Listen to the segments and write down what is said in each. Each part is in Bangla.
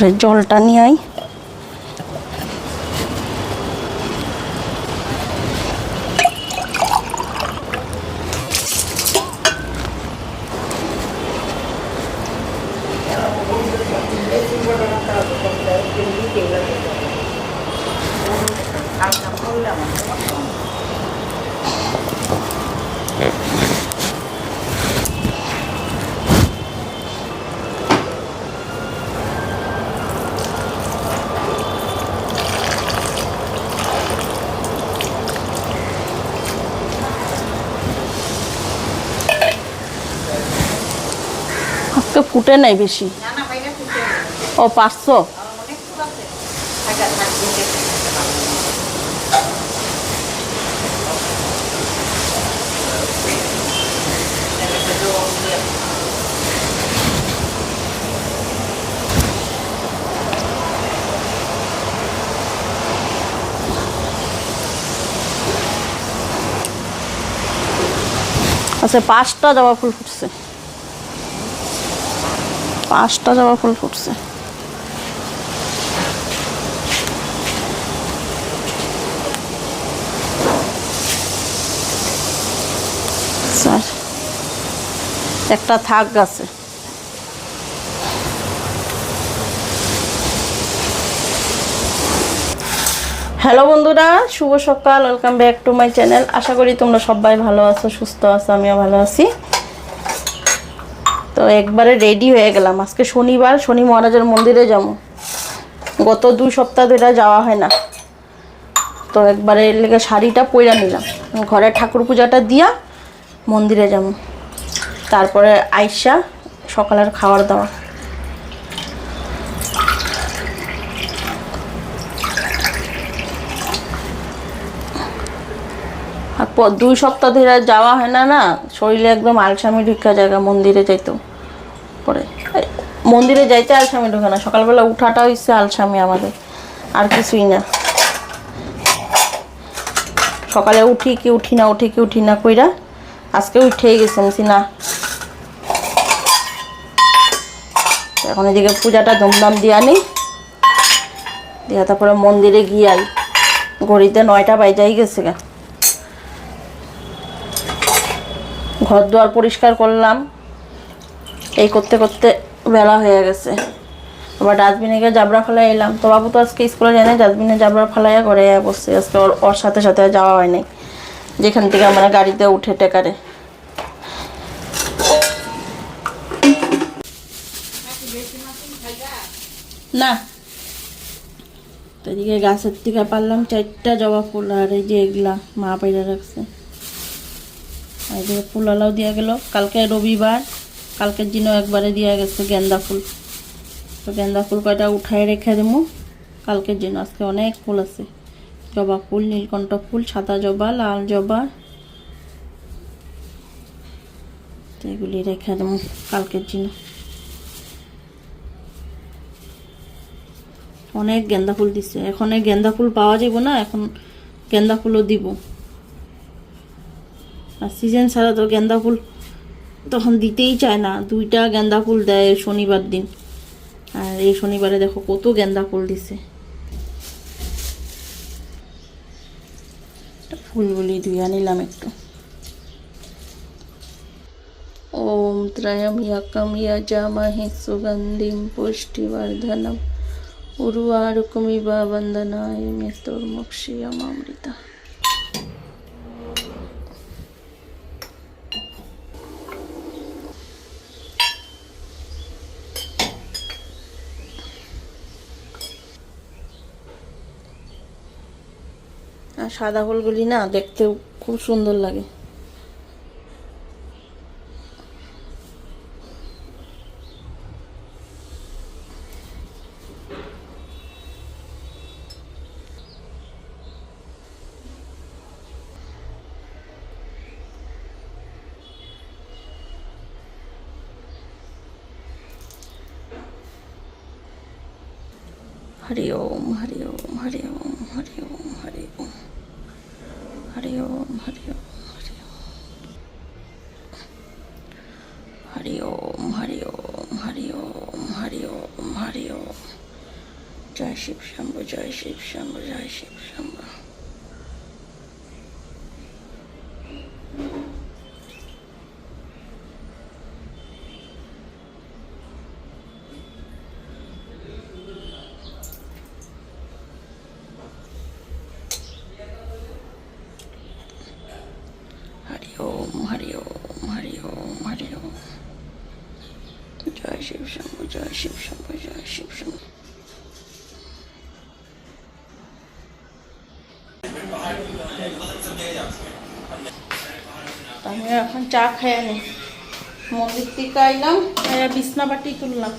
করে জলটা নিয়ে আই ফুটে নাই বেশি। ও পাঁচশো? আচ্ছা পাঁচটা জবা ফুল ফুটছে। পাঁচটা জবা ফুল ফুটছে স্যার, একটা থাক গাছে। হ্যালো বন্ধুরা, শুভ সকাল, welcome back to my channel. আশা করি তোমরা সবাই ভালো আছো, সুস্থ আছো, আমিও ভালো আছি। তো একবারে রেডি হয়ে গেলাম। আজকে শনিবার, শনি মহারাজের মন্দিরে যাব। গত দুই সপ্তাহ ধরে যাওয়া হয় না। তো একবারে লেগে শাড়িটা পইরা নিলাম। ঘরে ঠাকুর পূজাটা দিয়া মন্দিরে যাব। তারপরে আইসা সকালের খাবার দাওয়া। দুই সপ্তাহ ধরে যাওয়া হয় না না? শরীরে একদম আলসামি ঢুকা জায়গা, মন্দিরে যাইতো। পরে মন্দিরে যাইতে আলসামি ঢুকে না, সকালবেলা উঠাটা হচ্ছে আলসামি আমাদের, আর কিছুই না। সকালে উঠি কি উঠি না, উঠি কি উঠি না কইরা আজকে উঠেই গেছে না। এখন এদিকে পূজাটা ধুমধাম দিয়ে আনি। দিয়ে তারপরে মন্দিরে গিয়ে আই। ঘড়িতে নয়টা বাইজাই গেছে গা। ঘর দুয়ার পরিষ্কার করলাম। এই করতে করতে বেলা হয়ে গেছে। আবার ডাস্টবিনে গিয়ে জাবরা ফেলাই এলাম। তো বাবু তো আজকে স্কুলে যায় না ডাস্টবিনে জাবরা ফেলাইয়া ঘরে বসছে। আজকে ওর ওর সাথে সাথে যাওয়া হয় নাই। যেখান থেকে আমরা গাড়িতে উঠে টেকারে। না। তো এদিকে গাছের থেকে পারলাম, চারটা জবা ফুল আর এই যে এগুলা মা পাইরা রাখছে। আর যে ফুলালাও দিয়া গেল। কালকে রবিবার, কালকের দিনও একবারে দেওয়া গেছে গেন্দা ফুল। তো গেন্দা ফুল কয়টা উঠায় রেখে দেবো? কালকের জন্য আজকে অনেক ফুল আছে। জবা ফুল, নীলকণ্ঠ ফুল, সাদা জবা, লাল জবা। এগুলি রেখে দেবো কালকের জন্য অনেক গেন্দা ফুল দিছে। এখন গেন্দা ফুল পাওয়া যাব না, এখন গেন্দা ফুলও দিব। আর সিজন ছাড়া তো গেন্দা ফুল তখন দিতেই চায় না। দুইটা গেন্দা ফুল দেয় শনিবার দিন। আর এই শনিবারে দেখো কত গেন্দা ফুল দিছে। ফুলগুলি ধুয়ে নিলাম একটু। ওম ত্রয়ম ইয়াকম ইয়াজামহে সুগন্ধিম পুষ্টিবর্ধনম। উর্বারুকমিব বন্দনায় মৃত্যুর্মুক্ষিয়মামৃতা আর সাদা ফুলগুলি না দেখতেও খুব সুন্দর লাগে हरि ओम हरि ओम हरि ओम हरि ओम हरि ओम হরি ওম হরি ওম হরি ওম হরি ওম হরি ওম হরি ওম হরি ওম হরি ওম শিব শম্ভু জয় শিব শম্ভু জয় শিব শম্ভু হরি ওম হরি ওম হরি ওম আমি এখন চা খাই আনি মন্দির থেকে আইলাম বিছনা বাটি তুললাম।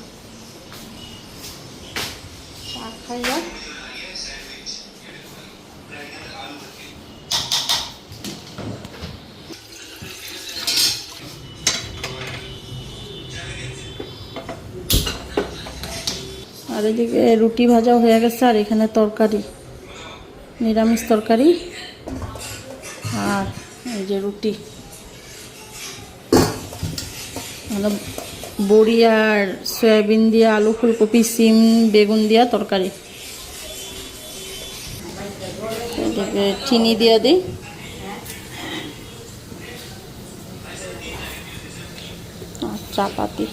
আর এদিকে রুটি ভাজা হয়ে গেছে, আর এখানে তরকারি, নিরামিষ তরকারি। আর এই যে রুটি। মানে বড়ি আর সয়াবিন দিয়ে আলু, ফুলকপি, সিম, বেগুন দিয়া তরকারি। এটাকে চিনি দিয়ে দিই। চাপাতি।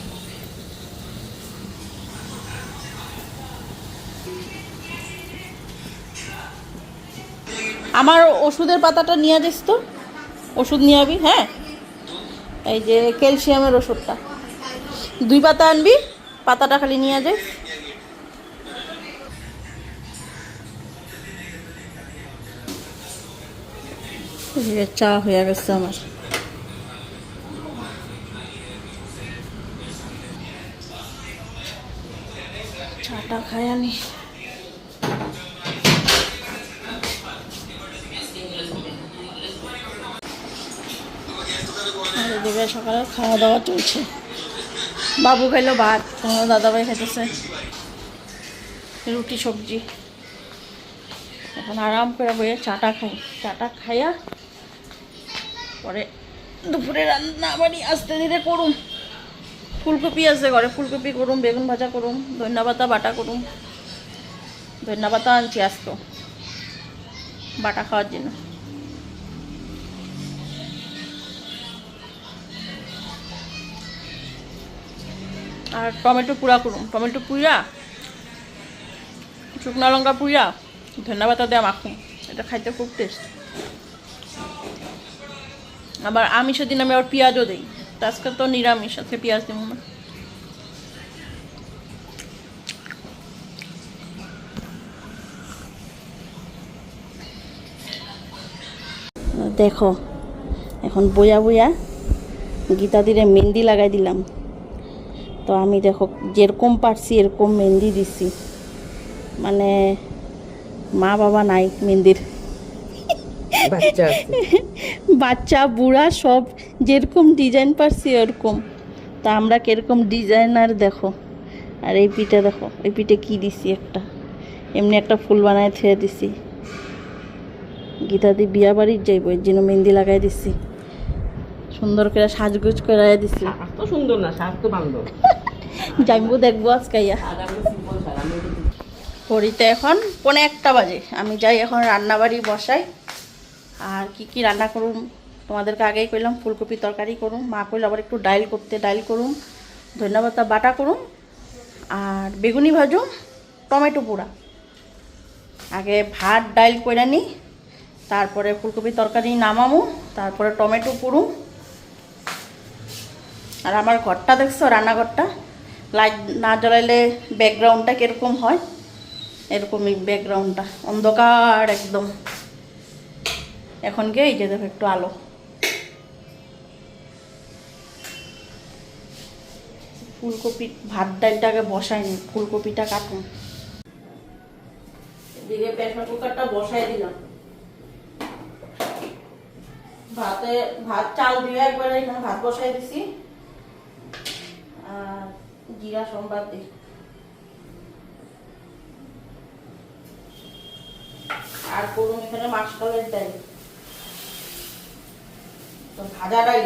আমার ওষুধের পাতাটা নিয়ে যাস তো। ওষুধ নিয়ে আবি হ্যাঁ? এই যে ক্যালসিয়ামের ওষুধটা। দুই পাতা আনবি, পাতাটা খালি নিয়ে যাস। চা হয়ে গেছে আমার। চাটা খাই আমি। এদিকে সকালে খাওয়া দাওয়া চলছে। বাবু খাইলো ভাত, তোমার দাদাভাই খাইতেছে রুটি, সবজি। এখন আরাম করে বইয়ে চাটা খাই। চাটা খাইয়া পরে দুপুরে রান্না বাড়ি আস্তে ধীরে করুম। ফুলকপি আছে ঘরে, ফুলকপি করুম, বেগুন ভাজা করুম ধন্যা পাতা, বাটা করুম। ধন্যা পাতা আনছি আজকে বাটা খাওয়ার জন্য। আর টমেটো পুরা করুম টমেটো পুরা শুকনো লঙ্কা পুরা ধন্যবাদ দেওয়া মাখুম এটা খাইতে খুব টেস্ট আবার আমিষের দিন আমি আবার পেঁয়াজও দিই। আজকে তো নিরামিষ, আজকে পেঁয়াজ দিব না। দেখো, এখন বইয়া বইয়া গীতা দিরে মেহেন্দি লাগাই দিলাম। তো আমি দেখো যেরকম পারছি এরকম মেহেন্দি দিছি। মানে মা বাবা নাই মেহেন্দির। বাচ্চা বাচ্চা বুড়া সব যেরকম ডিজাইন পারছি ওরকম। তা আমরা কীরকম ডিজাইনার দেখো। আর এই পিঠে দেখো এই পিঠে কি দিছি একটা? এমনি একটা ফুল বানায় থুয়ে দিছি। গীতাদি বিয়া বাড়ির যাইব এর জন্য মেহেন্দি লাগাই দিছি। সুন্দর করে সাজগুজ করে দিছি। তো সুন্দর না শাক তো বান্ধব যাইবো দেখব আজকে ঘড়িতে এখন পনে একটা বাজে। আমি যাই এখন রান্নাবাড়ি বসাই। আর কি কি রান্না করুন তোমাদেরকে আগেই কইলাম ফুলকপি তরকারি করুম। মা কইল আবার একটু ডাইল করতে ডাইল করুন ধন্যবাদ বাটা করুন আর বেগুনি ভাজুম টমেটো পোড়া। আগে ভাত ডাইল করে নিই তারপরে ফুলকপি তরকারি নামামু তারপরে টমেটো পুড়ুম আর আমার ঘরটা দেখছ, রান্নাঘরটা? লাইট না জ্বালাইলে ব্যাকগ্রাউন্ডটা কীরকম হয়? এরকমই ব্যাকগ্রাউন্ডটা অন্ধকার একদম। এখন গিয়ে এই যে দেখো, একটু আলো। ফুলকপি, ভাত ডালটাকে বসাইনি, ফুলকপিটা কাটুন। এদিকে প্রেশার কুকারটা বসাই দিলাম। ভাতে ভাত চাল দিয়ে একবার এখানে ভাত বসাই দিছি। জিরা সম্বাদ দিই আর করুন এখানে মাসকলের ডাল। তো ভাজা ডাল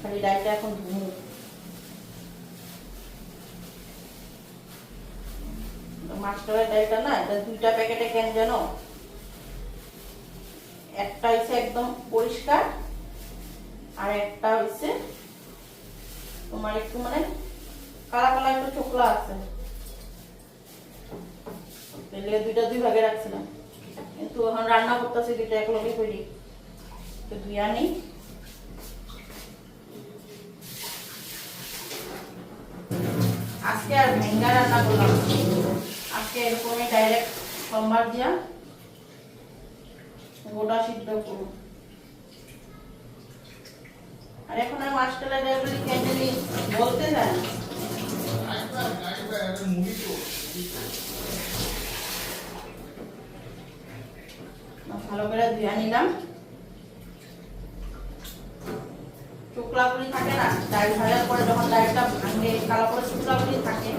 খালি ডালটা এখন ধুয়ে মাস্টারের ডালটা না, এটা দুইটা প্যাকেটে কেন জানো? একটা হচ্ছে একদম পরিষ্কার, আর একটা হচ্ছে তোমার একটু মানে কালা কালা একটু চোখলা আছে। দুইটা দুই ভাগে রাখছিলাম। কিন্তু এখন রান্না করতেছি, দুইটা একলগে করি। তো দুই আনি। আজকে আর ভেঙ্গা রান্না করলাম। আজকে এরকমই ডাইরেক্ট সোমবার দিয়া। গোটা সিদ্ধ করুন। আর এখন আর মাস্টারের ডাইরেক্টলি ক্যান্ডেলি বলতে যায় না। ভালো করে ধুয়ে নিলাম। শুক্লাগুলি থাকে না, ডাল ভাজার পরে যখন ডালটা ভাঙে, কালো করে শুক্লাগুলি থাকে।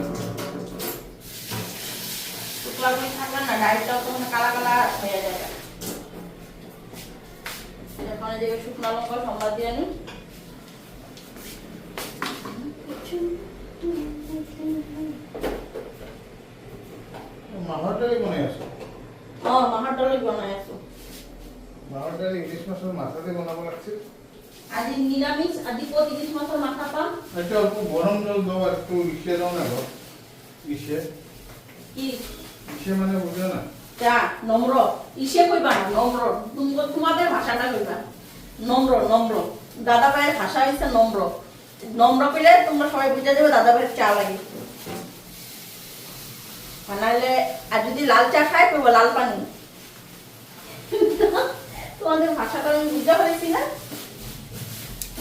শুক্লাগুলি থাকলে না, ডালটাও তখন কালা কালা হয়ে যায় এখন এদিকে শুকনো লঙ্কা সম্বাদ দিয়ে নিই মাহৰ বনাই আছো। ও মাহার ডালি আছো। মাহৰ দালি ইলিশ মাছৰ মাথাতে বনাব লাগছিল আজি নিরামিষ আজি কত ইলিশ মাছের মাথা পাম? এতিয়া অল্প গৰম জল দাও আর একটু ইসে দাও না গো ইসে কি? ইসে মানে বুঝো না চা নম্র ইসে কইবা না নম্র তুম- তোমাদের ভাষাটা কইবা। নম্র নম্র দাদা ভাইয়ের ভাষা হচ্ছে নম্র নম্র কইলে তোমরা সবাই বুঝে যাবে দাদা ভাইয়ের চা লাগে আর নাহলে আর যদি লাল চা খায় কইবো লাল পানি। তোমাদের ভাষাটা আমি বুঝতে পারছি না?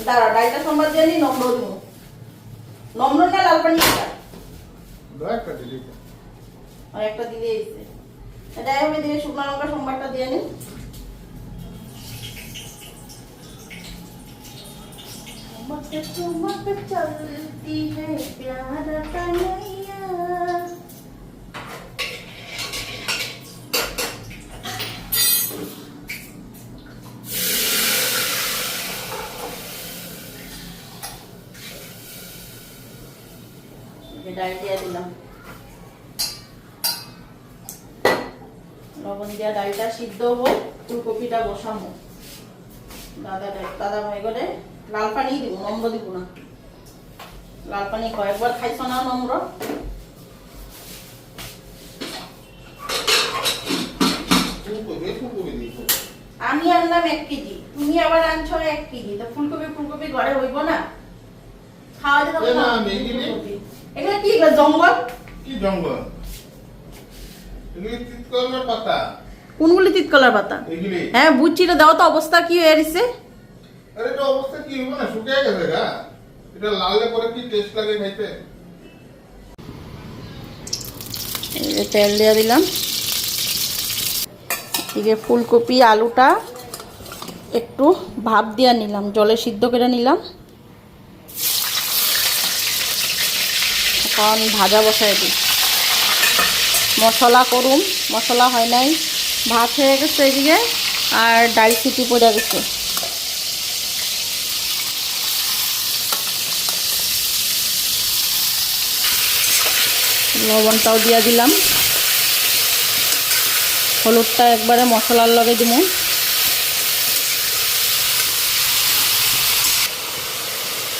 দাঁড়া ডাইটা সম্বাদ দিয়ে নি নম্র দিব। নম্র না লাল পানি একটা দিলি। এটা আমি দিয়ে শুকনো লঙ্কা সোমবারটা দিয়ে নিই चमक चमक चलती है प्यार कन्हैया ডাল দিয়ে দিলাম লবণ দিয়া ডালটা সিদ্ধ হোক ফুলকপিটা বসামো দাদা দাদা ভাই করে লাল পানি দিব নম্র দিব না। লাল পানি কয়েকবার খাইছ না নম্র আমি আনলাম এক কেজি তুমি আবার আনছো এক কেজি তো ফুলকপি ফুলকপি ঘরে হইব না? খাওয়া এগুলি- কি জঙ্গল? কি জঙ্গল? পাতা। কোনগুলি তিতকলার পাতা? হ্যাঁ বুঝছি দাও তো অবস্থা কি হয়ে গেছে? আরে এটা অবস্থা কি? হবে না শুকিয়ে গেছে গা। এটা লালে পরে কি টেস্ট লাগে খাইতে তেল দিয়ে দিলাম। এদিকে ফুলকপি, আলুটা একটু ভাপ দিয়ে নিলাম, জলে সিদ্ধ করে নিলাম। এখন ভাজা বসাই দিই। মশলা করুম মশলা হয় নাই। ভাত হয়ে গেছে এদিকে, আর ডাল সিটি পড়ে গেছে। লবণটাও দিয়ে দিলাম। হলুদটা একবারে মশলার লগে দিব।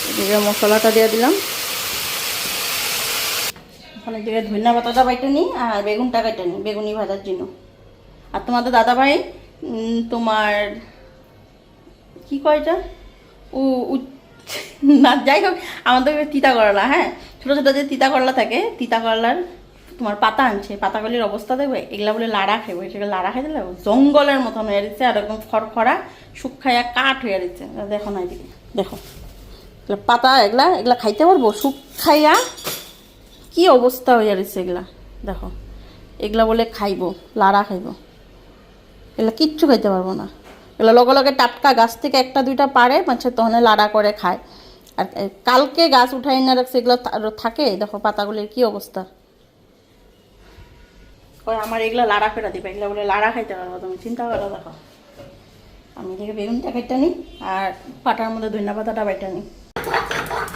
এদিকে মশলাটা দিয়ে দিলাম। ওখানে দিকে ধনিয়া পাতাটা বাইটে নিই আর বেগুনটা কেটে নিই, বেগুনি ভাজার জন্য। আর তোমাদের দাদা ভাই তোমার কি কয় এটা? উ, উ- না, যাই হোক, আমাদের তিতা করলা হ্যাঁ? ছোটো ছোটো যে তিতা করলা থাকে, তিতা করলার তোমার পাতা আনছে পাতাগুলির অবস্থা দেখবে? এগুলা বলে লাড়া খাইবে সেগুলো লাড়া খাই দিলে জঙ্গলের মতন হয়ে যাচ্ছে, আর একদম খড়খড়া শুকাইয়া কাঠ হয়ে যাচ্ছে। দেখো না এদিকে, দেখো। পাতা, এগুলা এগুলা খাইতে পারব? শুকাইয়া কি অবস্থা হয়ে যাচ্ছে এগুলা? দেখো, এগুলা বলে খাইবো, লাড়া খাইবো। এগুলা কিচ্ছু খাইতে পারব না। এগুলো লগে লগে টাটকা গাছ থেকে একটা দুইটা পারে, মাঝে তখন লাড়া করে খায়। আর কালকে গাছ উঠাই না রাখছে, এগুলো থাকে? দেখো পাতাগুলির কি অবস্থা। কয়, আমার এগুলো লাড়া ফেরা দিবে, এগুলো বলে লাড়া খাইতে পারব, তুমি চিন্তা করো, দেখো। আমি এদিকে বেগুনটা কেটে নিই, আর পাটার মধ্যে ধনিয়া পাতাটা নিই।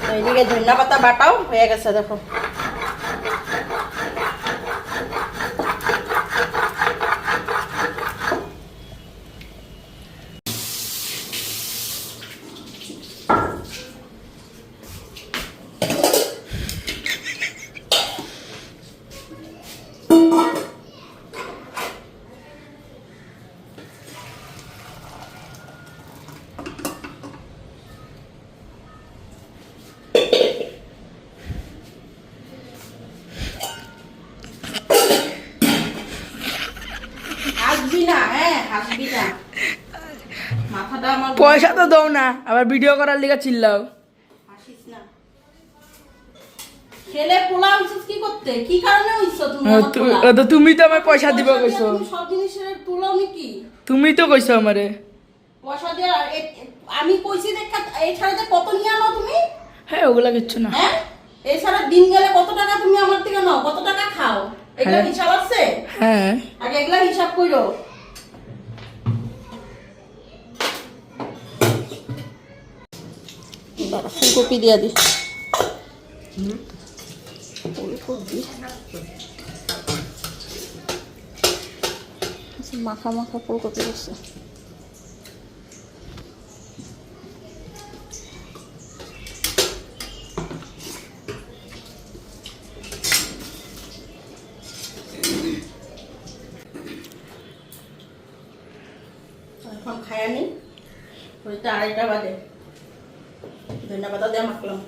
তো এইদিকে ধনিয়া পাতা বাটাও হয়ে গেছে, দেখো হাসবি না হ্যাঁ হাসবি না মাথাটা আমার পয়সা তো দাও না আবার ভিডিও করার লিগে চিল্লাও। তুমি হ্যাঁ, তু- তুমি তো আমার পয়সা দিব কইছো। তুমি তো কইছো আমারে। পয়সা দিয়ে আমি কইছি দেখা এছাড়া কত নিয়ে আনো তুমি? হ্যাঁ ওগুলা কিচ্ছু না। হ্যাঁ? এছাড়া দিন গেলে কত টাকা তুমি আমার থেকে নাও? কত টাকা খাও? এগুলা হ্যাঁ। হিসাব আছে? হ্যাঁ। আগে এগুলা হিসাব কইরো। দাঁড়া, ফুলকপি দিয়া দি ফুলকপি। আচ্ছা, মাখা মাখা ফুলকপি করছে এখন খায় নি? ওইটা আড়াইটা বাজে। ধন্যবাদ পাতা দিয়ে মাখলাম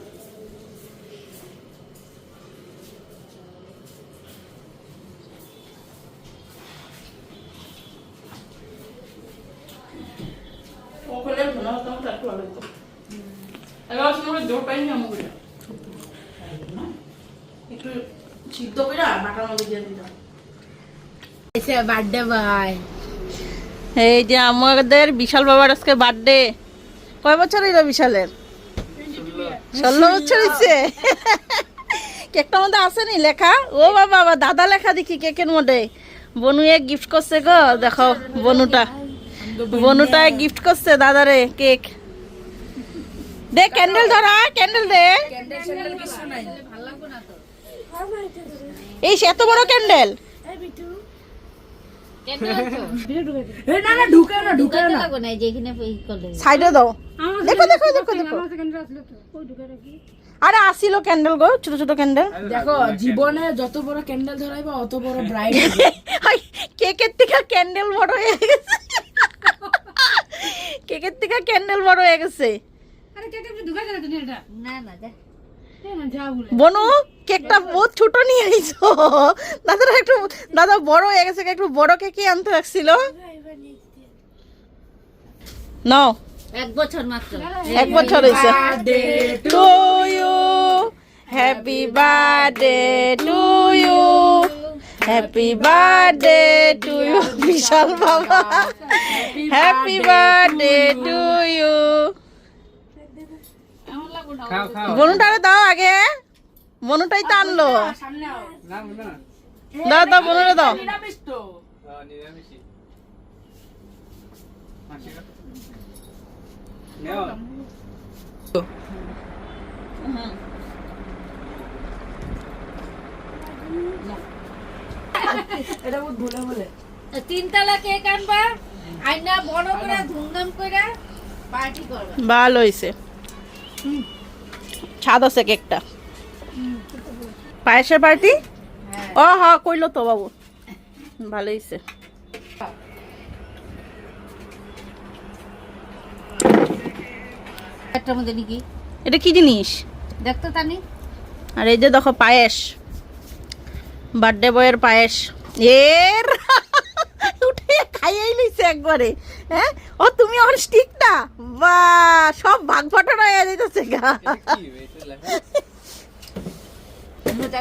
ওখানে ধন্যবাদ পাতা একটু ভালো হতো এগারো সময় জোর পাইনি আমগুলো একটু সিদ্ধ করে বাটার মধ্যে দিয়ে দিতাম বার্থডে ভাই এই যে আমাদের বিশাল বাবার আজকে বার্থডে কয় বছর হইল বিশালের ষোলো বছর হয়েছে কেকটার মধ্যে আসেনি লেখা? ও বাবা আবার দাদা লেখা দেখি কেকের মধ্যে। বনুয়ে গিফট করছে গো দেখো বনুটা। বনুটা গিফট করছে দাদারে কেক। দে ক্যান্ডেল ধরা ক্যান্ডেল দে। এই এত বড় ক্যান্ডেল না না ঢুকে না ঢুকে না সাইডে দাও দেখো দেখো দেখো দেখো আরে আসিল ক্যান্ডেল গো ছোট ছোট ক্যান্ডেল দেখো জীবনে যত বড় ক্যান্ডেল ধরাইবা অত বড় ব্রাইট কেকের থেকে ক্যান্ডেল বড় হয়ে গেছে কেকের থেকে ক্যান্ডেল বড় হয়ে গেছে বনু কেকটা বহুত ছোট নিয়ে আইছো। দাদার একটু দাদা বড় হয়ে গেছে একটু বড় কেকই আনতে রাখছিল। নাও। এক বছর মাত্র। এক বছর হয়েছে। To you happy birthday to you happy birthday to you Bishal বাবা। হ্যাপি বার্থডে টু ইউ বনুটারে দাও আগে। বনুটাই তো আনলো। দাও দাও বনুরে দাও। তিনতলা কেক আনবা আইনা বড় করে ধুমধাম করে পার্টি করবা। ভালো হয়েছে স্বাদ আছে কেকটা পায়েসের পার্টি ও হ্যাঁ কইলো তো বাবু। ভালো হয়েছে একটার মধ্যে নাকি এটা কি জিনিস? দেখতো তানি। আর এই যে দেখো পায়েস। বার্থডে বয়ের পায়েস। এর একবারে হ্যাঁ? ও তুমি আমার স্টিকটা বা সব ভাগ ফাটানো হয়ে যেতেছে গা।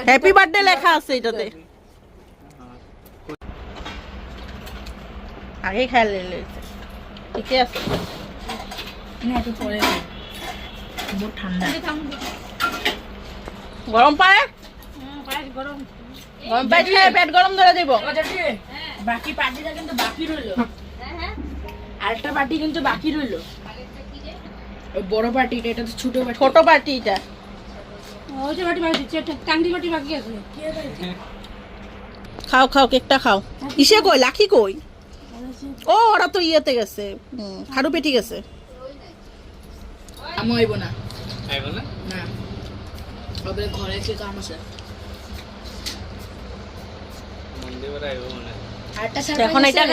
হ্যাপি বার্থডে লেখা আছে এটাতে। আগেই খাই লেগেছে ঠিকই আছে। ঠান্ডা। গরম পায়? গরম। পায় পেট গরম ধরে দিব। বাকি পার্টিটা কিন্তু বাকি রইল। আরেকটা পার্টি কিন্তু বাকি রইল। বড় পার্টিটা এটা তো ছোট পার্টি। ছোট পার্টি এটা খাও খাও কেকটা খাও। ইসে কই লাখি কই? ও ওরা তো ইয়েতে গেছে। হুম, খাড়ু পেটি গেছে। আমি হইব না। না? ওদের ঘরে কে কাম আছে। আরেকটা এখন এটা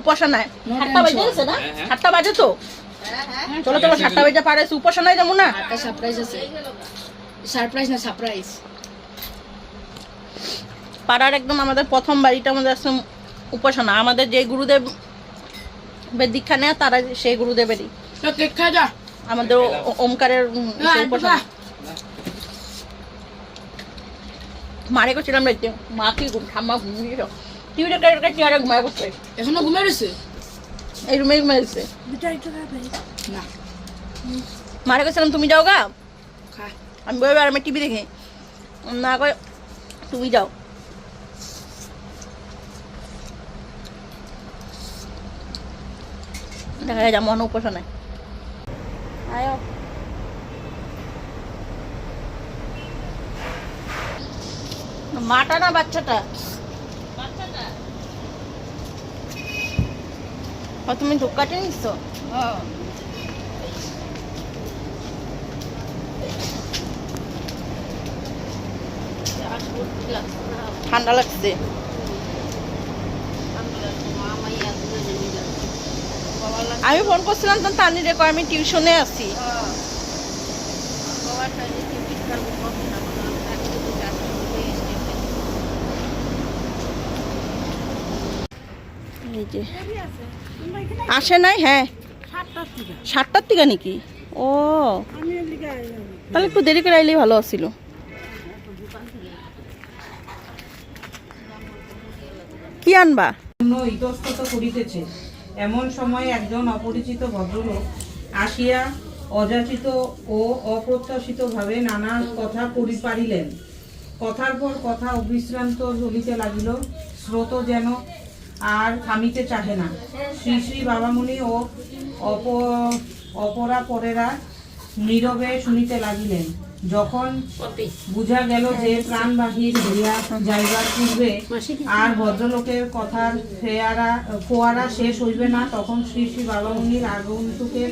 উপাসনায় সাতটা বাজে গেছে না? সাতটা বাজে তো? চলো চলো সাতটা বাজে পারে উপাসনায় যাব না? একটা সারপ্রাইজ আছে। সারপ্রাইজ না সারপ্রাইজ। পাড়ার একদম আমাদের প্রথম বাড়িটা আমাদের একদম উপাসনা আমাদের যে গুরুদেব দীক্ষা নেয় তারা সেই গুরুদেবেরই। খা যা। আমাদের ওমকারের উপাসনা মারে করছিলাম রাইতে মা কি ঘুম ঠাম্মা ঘুমিয়ে টিভিটা কাটে চেয়ারে ঘুমায় করছে এখনও ঘুমে রয়েছে? এই রুমে ঘুমাই দিচ্ছে না। মারে করছিলাম তুমি যাও গা। খা। আমি বলব আর আমি টিভি দেখি। না কয় তুমি যাও। দেখা যায় যেমন উপাসনায় আয়ো। মাটা না বাচ্চাটা? ও তুমি ধোকাটে নিচ্ছ ঠান্ডা লাগছে। আমি ফোন করছিলাম তো তানি রে কয় আমি টিউশনে আছি। এই যে। আসে। নাই? হ্যাঁ। সাতটার থেকে নাকি? ও। তাহলে একটু দেরি করে আইলেই ভালো ছিল কি আনবা? ইতস্তত করিতেছে। এমন সময় একজন অপরিচিত ভদ্রলোক আসিয়া অযাচিত ও অপ্রত্যাশিতভাবে নানা কথা করি পারিলেন। কথার পর কথা অবিশ্রান্ত চলিতে লাগিল। স্রোত যেন আর থামিতে চাহে না। শ্রী শ্রী বাবামুনি ও অপ অপরা পরেরা নীরবে শুনিতে লাগিলেন। যখন বুঝা গেল যে প্রাণ বাহির হইয়া যাইবার পূর্বে আর ভদ্রলোকের কথার ফেয়ারা ফোয়ারা শেষ হইবে না তখন শ্রী শ্রী বাবামুনির আগন্তুকের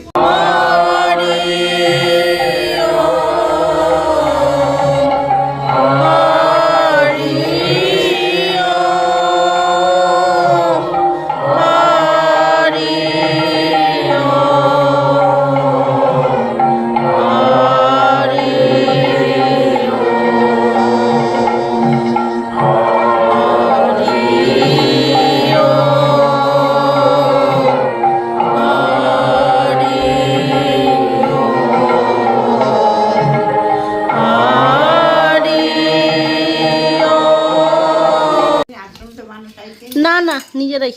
নিজেরাই।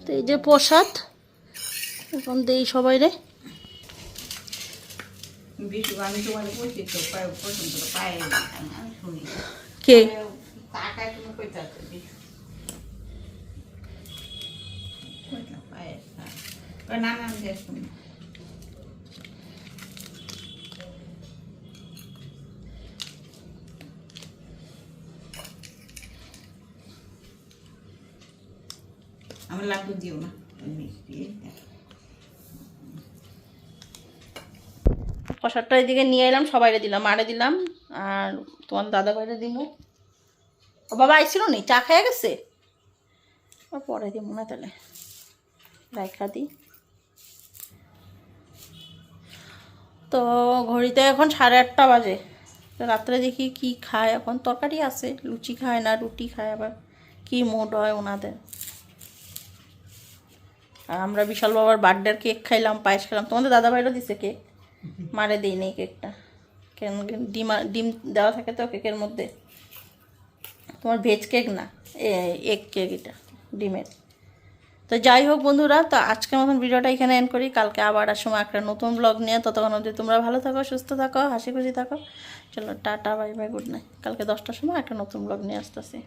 তো এই যে প্রসাদ এখন দেই সবাই রে কে? না। না। আমার লাড্ডু দিও না। প্রসাদটা এদিকে নিয়ে এলাম, সবাইরে দিলাম আরে দিলাম, আর তোমার দাদা ভাইরে দিব ও বাবা আইছিল নি? চা খেয়ে গেছে? পরে দিব না তাহলে। রাইখা দিই তো ঘড়িতে এখন সাড়ে আটটা বাজে। তো রাত্রে দেখি কি খায়, এখন তরকারি আছে, লুচি খায় না, রুটি খায় আবার। কি মোট হয় ওনাদের? আমরা বিশাল বাবার বার্থডের কেক খাইলাম, পায়েস খেলাম তোমাদের দাদা ভাইরও দিছে কেক মারে দিই নেই কেকটা কেন ডিম ডিম দেওয়া থাকে তো কেকের মধ্যে। তোমার ভেজ কেক না এগ কেক এটা, ডিমের। তো যাই হোক বন্ধুরা, তো আজকের মতন ভিডিওটা এখানে এন্ড করি। কালকে আবার আর সময় একটা নতুন ব্লগ নিয়ে। ততক্ষণ অবধি তোমরা ভালো থাকো, সুস্থ থাকো, হাসি খুশি থাকো। চলো, tata bye bye good night কালকে দশটার সময় একটা নতুন ব্লগ নিয়ে আসতেছি।